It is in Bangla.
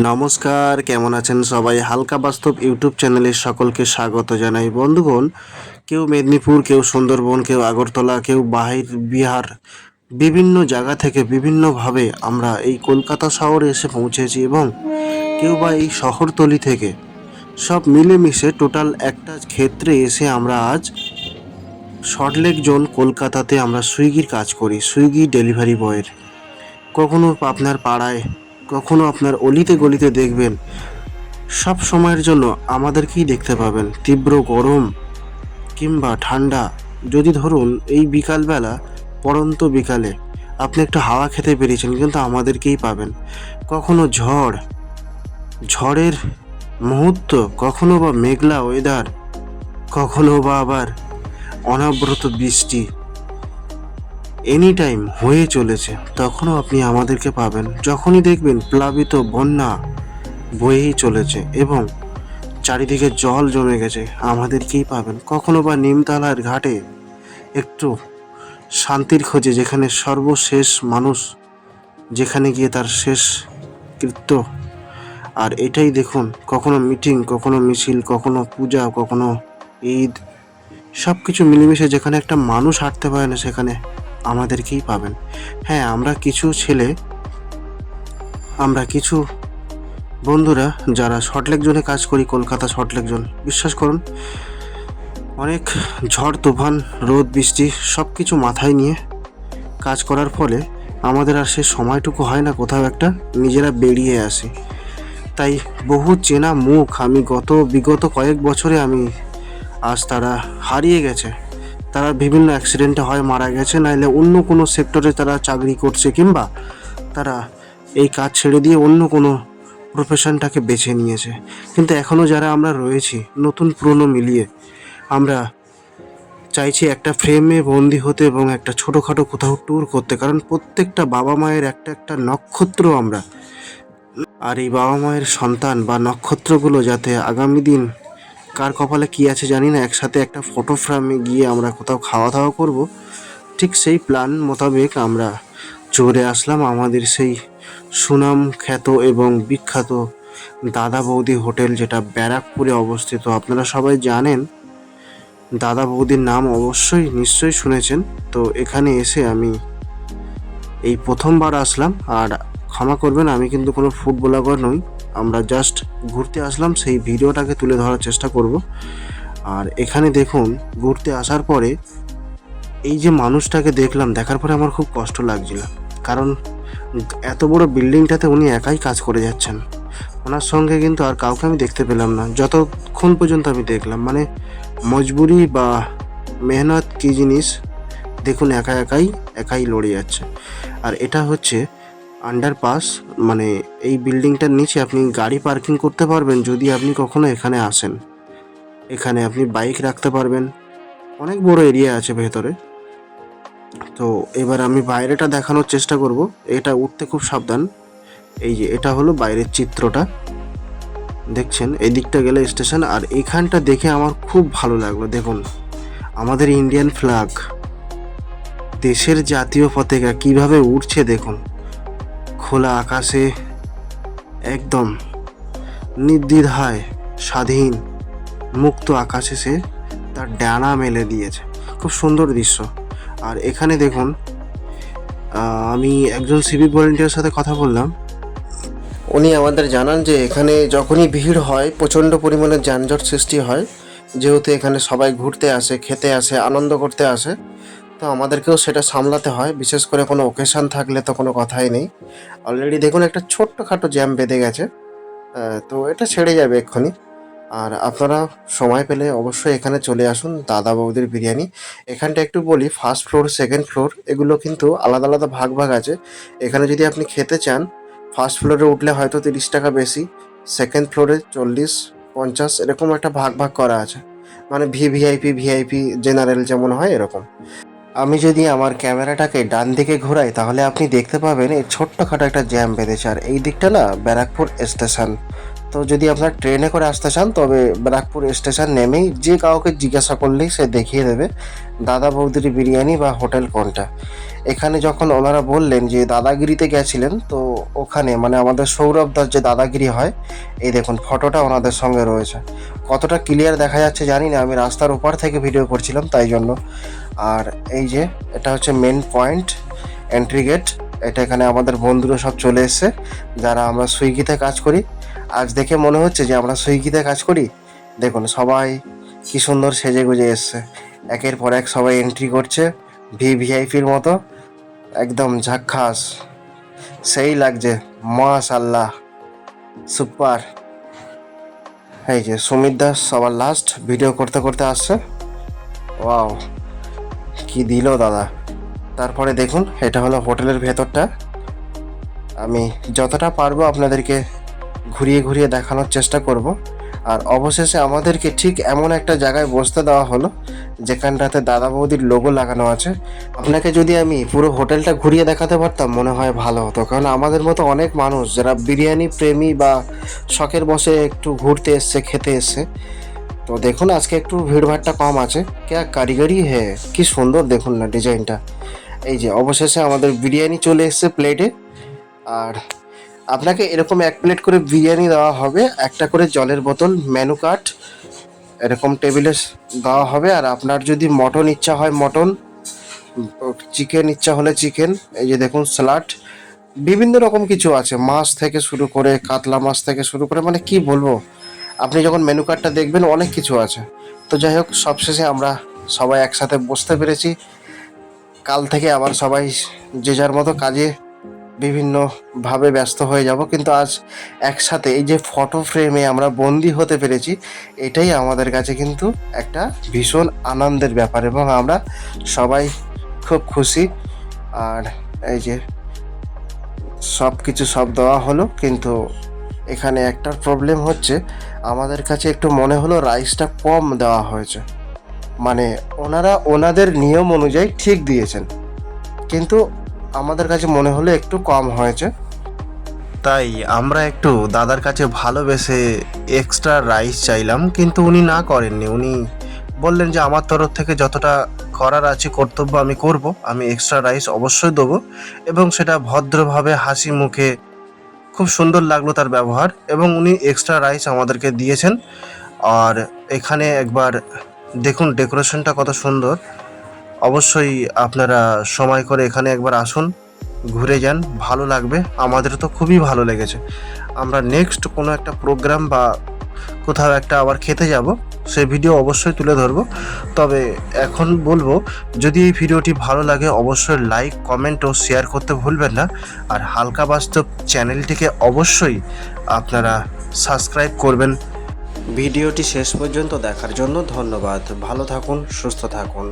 নমস্কার, কেমন আছেন সবাই? হালকা বাস্তব ইউটিউব চ্যানেলে সকলকে স্বাগত জানাই। বন্ধুগণ, কেউ মেদিনীপুর, কেউ সুন্দরবন, কেউ আগরতলা, কেউ বাহির, বিহার, বিভিন্ন জায়গা থেকে বিভিন্নভাবে আমরা এই কলকাতা শহরে এসে পৌঁছেছি এবং কেউ বা এই শহরতলি থেকে সব মিলেমিশে টোটাল একটা ক্ষেত্রে এসে আমরা আজ সল্টলেক জোন কলকাতাতে আমরা সুইগির কাজ করি, সুইগি ডেলিভারি বয়ের। কখনো আপনার পাড়ায় কখনো আপনার অলিতে গলিতে দেখবেন। সব সময়ের জন্য আমাদেরকেই দেখতে পাবেন, তীব্র গরম কিংবা ঠান্ডা। যদি ধরুন, এই বিকালবেলা, পড়ন্ত বিকালে আপনি একটু হাওয়া খেতে পেরেছেন, কিন্তু আমাদেরকেই পাবেন। কখনো ঝড়, ঝড়ের মুহূর্ত, কখনো বা মেঘলা ওয়েদার কখনো বা আবার অনাব্রত বৃষ্টি। এনি টাইম হয়ে চলেছে, তখনও আপনি আমাদেরকে পাবেন। যখনই দেখবেন প্লাবিত বন্যা বয়েই চলেছে এবং চারিদিকে জল জমে গেছে, আমাদেরকেই পাবেন। কখনো বা নিমতলার ঘাটে একটু শান্তির খোঁজে, যেখানে সর্বশেষ মানুষ, যেখানে গিয়ে তার শেষ কৃত্য। আর এটাই দেখুন, কখনো মিটিং, কখনো মিছিল, কখনো পূজা, কখনো ঈদ সব কিছু মিলেমিশে যেখানে একটা মানুষ হাঁটতে পারে না, সেখানে আমাদেরকেই পাবেন। হ্যাঁ আমরা কিছু ছেলে, আমরা কিছু বন্ধুরা যারা শর্টলেক জোনে কাজ করি, কলকাতা শর্টলেক জোন বিশ্বাস করুন, অনেক ঝড়, তুফান, রোদ, বৃষ্টি সব কিছু মাথায় নিয়ে কাজ করার ফলে আমাদের আর সে সময়টুকু হয় না, কোথাও একটা নিজেরা বেরিয়ে আসে। তাই বহু চেনা মুখ, আমি গত, বিগত কয়েক বছরে আমি আজ তারা হারিয়ে গেছে। তারা বিভিন্ন অ্যাক্সিডেন্টে হয়, মারা গেছে, নাইলে অন্য কোনো সেক্টরে তারা চাকরি করছে কিংবা তারা এই কাজ ছেড়ে দিয়ে অন্য কোনো প্রফেশনটাকে বেছে নিয়েছে। কিন্তু এখনও যারা আমরা রয়েছি, নতুন পুরনো মিলিয়ে, আমরা চাইছি একটা ফ্রেমে বন্দি হতে এবং একটা ছোটোখাটো কোথাও ট্যুর করতে। কারণ প্রত্যেকটা বাবা মায়ের একটা একটা নক্ষত্র আমরা। আর এই বাবা মায়ের সন্তান বা নক্ষত্রগুলো যাতে আগামী দিন কার কপালে কি আছে জানি না, একসাথে একটা ফটো ফ্রেমে গিয়ে আমরা কোথাও খাওয়া দাওয়া করব। ঠিক সেই প্ল্যান মোতাবেক আমরা চলে আসলাম আমাদের সেই সুনাম খ্যাত এবং বিখ্যাত দাদা বৌদি হোটেল যেটা ব্যারাকপুরে অবস্থিত। আপনারা সবাই জানেন দাদা বৌদির নাম অবশ্যই নিশ্চয়ই শুনেছেন। তো এখানে এসে আমি এই প্রথমবার আসলাম। আর ক্ষমা করবেন, আমি কিন্তু কোনো ফুড নই। আমরা জাস্ট ঘুরতে আসলাম, সেই ভিডিওটাকে তুলে ধরার চেষ্টা করব। আর এখানে দেখুন, ঘুরতে আসার পরে এই যে মানুষটাকে দেখলাম, দেখার পরে আমার খুব কষ্ট লাগছিল। কারণ এত বড় বিল্ডিংটাতে উনি একাই কাজ করে যাচ্ছেন। ওনার সঙ্গে কিন্তু আর কাউকে আমি দেখতে পেলাম না। যতক্ষণ পর্যন্ত আমি দেখলাম মানে মজবুরি বা মেহনত কী জিনিস, দেখুন একা একাই একাই লড়ে যাচ্ছে। আর এটা হচ্ছে আন্ডারপাস মানে এই বিল্ডিংটার নিচে আপনি গাড়ি পার্কিং করতে পারবেন যদি আপনি কখনো এখানে আসেন। এখানে আপনি বাইক রাখতে পারবেন। অনেক বড় এরিয়া আছে ভেতরে। তো এবার আমি বাইরেটা দেখানোর চেষ্টা করব। এটা উঠতে খুব সাবধান। এই যে এটা হলো বাইরের চিত্রটা। দেখছেন? এই দিকটা গেলে স্টেশন আর এখানটা দেখে আমার খুব ভালো লাগল। দেখুন, আমাদের ইন্ডিয়ান ফ্ল্যাগ দেশের জাতীয় পতাকা কীভাবে উঠছে দেখুন। খোলা আকাশে একদম নির্দ্বিধায় স্বাধীন মুক্ত আকাশে সে তার ডানা মেলে দিয়েছে। খুব সুন্দর দৃশ্য। আর এখানে দেখুন আমি একজন সিভিক ভলেন্টিয়ার সাথে কথা বললাম। উনি আমাদের জানান যে এখানে যখনই ভিড় হয়, প্রচণ্ড পরিমাণে যানজট সৃষ্টি হয়। যেহেতু এখানে সবাই ঘুরতে আসে, খেতে আসে, আনন্দ করতে আসে। তো আমাদেরকেও সেটা সামলাতে হয়। বিশেষ করে কোনো ওকেশন থাকলে তো কোনো কথাই নেই। অলরেডি দেখুন একটা ছোট্টখাটো জ্যাম বেঁধে গেছে। তো এটা ছেড়ে যাবে এক্ষুনি। আর আপনারা সময় পেলে অবশ্যই এখানে চলে আসুন, দাদা বৌদির বিরিয়ানি। এখানটা একটু বলি ফার্স্ট ফ্লোর সেকেন্ড ফ্লোর এগুলো কিন্তু আলাদা আলাদা ভাগ ভাগ আছে। এখানে যদি আপনি খেতে চান ফার্স্ট ফ্লোরে উঠলে হয়তো তিরিশ টাকা বেশি সেকেন্ড ফ্লোরে চল্লিশ, পঞ্চাশ, এরকম একটা ভাগ ভাগ করা আছে। মানে ভি ভিআইপি ভিআইপি জেনারেল যেমন হয় এরকম। আমি যদি আমার ক্যামেরাটাকে ডান দিকে ঘোরাই, তাহলে আপনি দেখতে পাবেন এই ছোট্টখাটো একটা জ্যাম বেঁধেছে। আর এই দিকটা না ব্যারাকপুর স্টেশন। তো যদি আপনার ট্রেনে করে আসতে চান, তবে ব্যারাকপুর স্টেশন নেমেই যে কাউকে জিজ্ঞাসা করলেই সে দেখিয়ে দেবে দাদা বৌদির বিরিয়ানি বা হোটেল কোনটা। এখানে যখন ওনারা বললেন যে দাদাগিরিতে গেছিলেন, তো ওখানে মানে আমাদের সৌরভ দাস যে দাদাগিরি হয়, এই দেখুন, ফটোটা ওনাদের সঙ্গে রয়েছে। কতটা ক্লিয়ার দেখা যাচ্ছে জানি না, আমি রাস্তার ওপার থেকে ভিডিও করছিলাম তাই জন্য। আর এই যে, এটা হচ্ছে মেন পয়েন্ট এন্ট্রি গেট এটা এখানে আমাদের বন্ধুরা সব চলে এসছে, যারা আমরা সুইগিতে কাজ করি। আজ দেখে মনে হচ্ছে যে আমরা সুইগিতে কাজ করি। দেখুন, সবাই কি সুন্দর সেজে গুজে এসছে। একের পর এক সবাই এন্ট্রি করছে ভি ভিআইপির মতো। একদম ঝাক্কাস। সেই লাগছে, মাশাল্লাহ। সুপার এই যে সুমিত দাস সবার লাস্ট ভিডিও করতে করতে আসছে। ওয়াও কি দিল দাদা। তারপরে দেখুন, এটা হলো হোটেলের ভেতরটা। আমি যতটা পারব আপনাদেরকে ঘুরিয়ে ঘুরিয়ে দেখানোর চেষ্টা করব। আর অবশেষে আমাদেরকে ঠিক এমন একটা জায়গায় বসতে দেওয়া হলো, যেখানটাতে দাদা বৌদির লোগো লাগানো আছে। আপনাকে যদি আমি পুরো হোটেলটা ঘুরিয়ে দেখাতে পারতাম, মনে হয় ভালো হতো। কারণ আমাদের মতো অনেক মানুষ যারা বিরিয়ানি প্রেমী বা শখের বসে একটু ঘুরতে এসছে, খেতে এসছে, তো দেখুন আজকে একটু ভিড়ভাড়টা কম আছে। কে কারিগরি হে, কি সুন্দর দেখুন না ডিজাইনটা। এই যে অবশেষে আমাদের বিরিয়ানি চলে এসছে প্লেটে আর আপনাকে এরকম এক প্লেট করে বিরিয়ানি দেওয়া হবে, একটা করে জলের বোতল মেনু কার্ড এরকম টেবিলে দেওয়া হবে। আর আপনার যদি মটন ইচ্ছা হয়, মটন চিকেন ইচ্ছা হলে চিকেন এই যে দেখুন স্যালাড বিভিন্ন রকম কিছু আছে। মাছ থেকে শুরু করে, কাতলা মাছ থেকে শুরু করে মানে কি বলব? আপনি যখন মেনু কার্ডটা দেখবেন, অনেক কিছু আছে। তো যাই হোক, সবশেষে আমরা সবাই একসাথে বসতে পেরেছি। কাল থেকে আবার সবাই যে যার মতো কাজে বিভিন্নভাবে ব্যস্ত হয়ে যাব, কিন্তু আজ একসাথে এই যে ফটো ফ্রেমে আমরা বন্দি হতে পেরেছি, এটাই আমাদের কাছে কিন্তু একটা ভীষণ আনন্দের ব্যাপার এবং আমরা সবাই খুব খুশি। আর এই যে সব কিছু সব দেওয়া হলো, কিন্তু এখানে একটা প্রবলেম হচ্ছে, আমাদের কাছে একটু মনে হলো রাইসটা কম দেওয়া হয়েছে। মানে ওনারা ওনাদের নিয়ম অনুযায়ী ঠিক দিয়েছেন। কিন্তু আমাদের কাছে মনে হলো একটু কম হয়েছে। তাই আমরা একটু দাদার কাছে ভালোবেসে এক্সট্রা রাইস চাইলাম, কিন্তু উনি না করেননি। উনি বললেন যে, আমার তরফ থেকে যতটা করার আছে, কর্তব্য আমি করব। আমি এক্সট্রা রাইস অবশ্যই দেবো। এবং সেটা ভদ্রভাবে হাসি মুখে খুব সুন্দর লাগল তার ব্যবহার এবং উনি এক্সট্রা রাইস আমাদেরকে দিয়েছেন। আর এখানে একবার দেখুন ডেকোরেশনটা কত সুন্দর। অবশ্যই আপনারা সময় করে এখানে একবার আসুন, ঘুরে যান, ভালো লাগবে। আমাদের তো খুবই ভালো লেগেছে। আমরা নেক্সট কোনো একটা প্রোগ্রাম বা কোথাও একটা আবার খেতে যাব সেই ভিডিও অবশ্যই তুলে ধরবো। তবে এখন বলব, যদি এই ভিডিওটি ভালো লাগে, অবশ্যই লাইক কমেন্ট ও শেয়ার করতে ভুলবেন না। আর হালকা বাস্তব চ্যানেলটিকে অবশ্যই আপনারা সাবস্ক্রাইব করবেন। ভিডিওটি শেষ পর্যন্ত দেখার জন্য ধন্যবাদ। ভালো থাকুন, সুস্থ থাকুন।